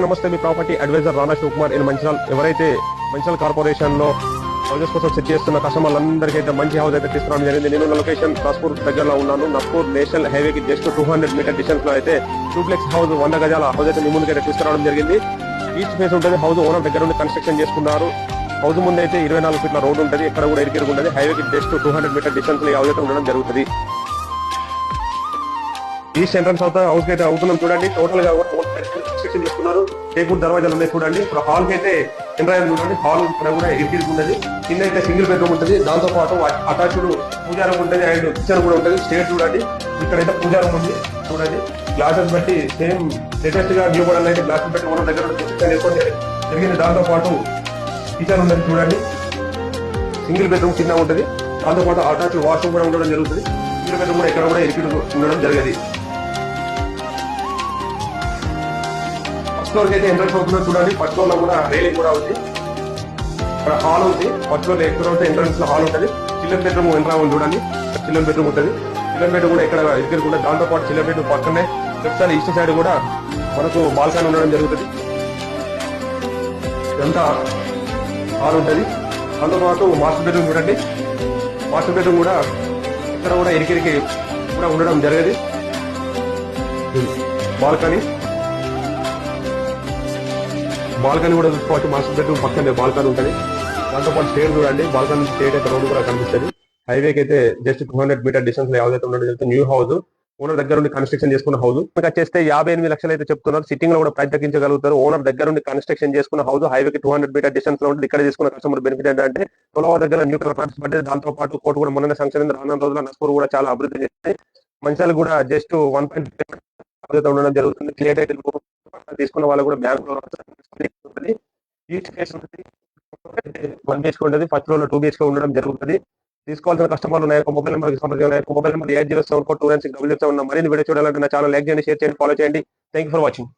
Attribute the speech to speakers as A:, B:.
A: నమస్తే మీ property advisor Rana Shivakumar in Mancherial ఎవరైతే మంచిరాల్ కార్పొరేషన్లో హౌజెస్ కోసం సెట్ చేస్తున్న కస్టమర్లందరికీ అయితే మంచి హౌస్ అయితే తీసుకురావడం జరిగింది. నేను లొకేషన్ నస్పూర్ దగ్గరలో ఉన్నాను. నస్పూర్ నేషనల్ హైవే కి జస్ట్ టూ హండ్రెడ్ మీటర్ డిస్టెన్స్లో అయితే డూప్లెక్స్ హౌస్ వంద గజాల హౌస్ అయితే మీ ముందుకైతే తీసుకురావడం జరిగింది. ఈస్ట్ ఫేస్ ఉంటుంది హౌస్ ఓనర్ దగ్గర నుండి కన్స్ట్రక్షన్ చేసుకున్నారు. హౌస్ ముందు అయితే ఇరవై నాలుగు ఫీట్ల రోడ్ ఉంటుంది ఇక్కడ కూడా ఇరికిరికి ఉంటుంది హైవే కి జస్ట్ టూ హండ్రెడ్ మీటర్ డిస్టెన్స్లో హౌస్ అయితే ఉండడం జరుగుతుంది. ఈస్ట్ ఎంట్రన్స్ అవుతా హౌస్ అయితే అవుతున్నాం చూడండి. టోటల్గా కన్స్ట్రక్షన్ చేసుకున్నారు దర్వాజాలు ఉన్నాయి చూడండి. ఇప్పుడు హాల్కి అయితే ఎంటర్ చూడండి. హాల్ ఇక్కడ కూడా ఎగ్జిట్ ఉన్నది. కింద అయితే సింగిల్ బెడ్రూమ్ ఉంటుంది. దాంతో పాటు అటాచ్డ్ పూజారం ఉంటుంది అండ్ కిచెన్ కూడా ఉంటుంది. స్టేట్ చూడండి. ఇక్కడైతే అయితే ఉంది. చూడండి. గ్లాసెస్ బట్టి సేమ్ లేటెస్ట్గా న్యూ మోడల్ అయితే గ్లాసెస్ బట్టి మన దగ్గర కన్స్ట్రక్షన్ జరిగింది. దాంతో పాటు కిచెన్ ఉన్నది చూడండి. సింగిల్ బెడ్రూమ్ కింద ఉంటుంది. దాంతో పాటు అటాచ్డ్ వాష్రూమ్ కూడా ఉండడం జరుగుతుంది. సింగిల్ బెడ్రూమ్ కూడా ఇక్కడ కూడా ఎరికిడ్ ఉండడం జరిగేది. ఫస్ట్ ఫ్లోర్ అయితే ఎంట్రన్స్ అవుతుందో చూడండి. ఫస్ట్ ఫ్లోర్లో కూడా రైలింగ్ కూడా ఉంది. ఇక్కడ హాల్ ఉంది. ఫస్ట్ ఫ్లోర్ ఎక్కువ ఉంటే ఎంట్రన్స్లో హాల్ ఉంటుంది. చిల్డ్రన్ బెడ్రూమ్ ఎంట్రా ఉంది చూడండి. చిల్డ్రన్ బెడ్రూమ్ ఉంటుంది. చిల్డ్రన్ బెడ్రూమ్ కూడా ఇక్కడ ఇక్కడ కూడా దాంతో పాటు చిల్డ్రన్ బెడ్రూమ్ పక్కనే. లెఫ్ట్ సైడ్ ఈస్ట్ సైడ్ కూడా మనకు బాల్కనీ ఉండడం జరుగుతుంది. ఇదంతా హాల్ ఉంటుంది. దాంతో పాటు మాస్టర్ బెడ్రూమ్ చూడండి. మాస్టర్ బెడ్రూమ్ కూడా ఇక్కడ కూడా ఇరికిరికి కూడా ఉండడం జరిగేది. బాల్కనీ. బాల్కనీ కూడా చూసుకోవచ్చు. మాస్టర్ బెడ్రూమ్ పక్కనే బాల్కనీ ఉంటుంది. దాంతో పాటు స్టేట్ చూడండి. బాల్కనీ స్టేట్ అయితే రోడ్ కూడా కనిపిస్తుంది. హైవేకి అయితే జస్ట్ టూ హండ్రెడ్ మీటర్ డిస్టెన్స్లో ఏదైతే ఉండడం జరుగుతుంది న్యూ హౌస్. ఓనర్ దగ్గర నుండి కన్స్ట్రక్షన్ చేసుకున్న హౌస్. ఇంకా చేస్తే యాభై ఎనిమిది లక్షలు అయితే చెప్తున్నారు. సిట్టింగ్లో కూడా ప్రైస్ తగ్గించగలుగుతారు ఓనర్ దగ్గర నుండి కన్స్ట్రక్షన్ చేసుకున్న హౌస్ హైవేకి టూ హండ్రెడ్ మీటర్ డిస్టెన్స్లో ఉంటుంది. ఇక్కడ తీసుకున్న కస్టమర్ బెనిఫిట్ ఏంటంటే పొలవ దగ్గర న్యూ కలర్ పడ్డది దాంతో పాటు కోర్టు కూడా మొన్న సంక్షన్ రానున్న రోజుల నస్పూర్ కూడా చాలా అభివృద్ధి చేస్తాయి మంచాలు కూడా జస్ట్ వన్ పాయింట్ ఉండడం జరుగుతుంది. క్లియర్ తీసుకున్న వాళ్ళు కూడా బ్యాంక్లో ఈచ్ కేసు వన్ బిహెచ్కే ఉంటుంది ఫస్ట్ ఫ్లోర్లో టూ బిహెచ్కే ఉండడం జరుగుతుంది. తీసుకోవాల్సిన కస్టమర్లు ఉన్నాయి? ఒక మొబైల్ నెంబర్ సంప్రదించాలి mobile number eight zero seven four two nine six double seven మరిన్ని వీడియో చూడాలంటే నా ఛానల్ లైక్ చేయండి షేర్ చేయండి ఫాలో చేయండి. Thank you for watching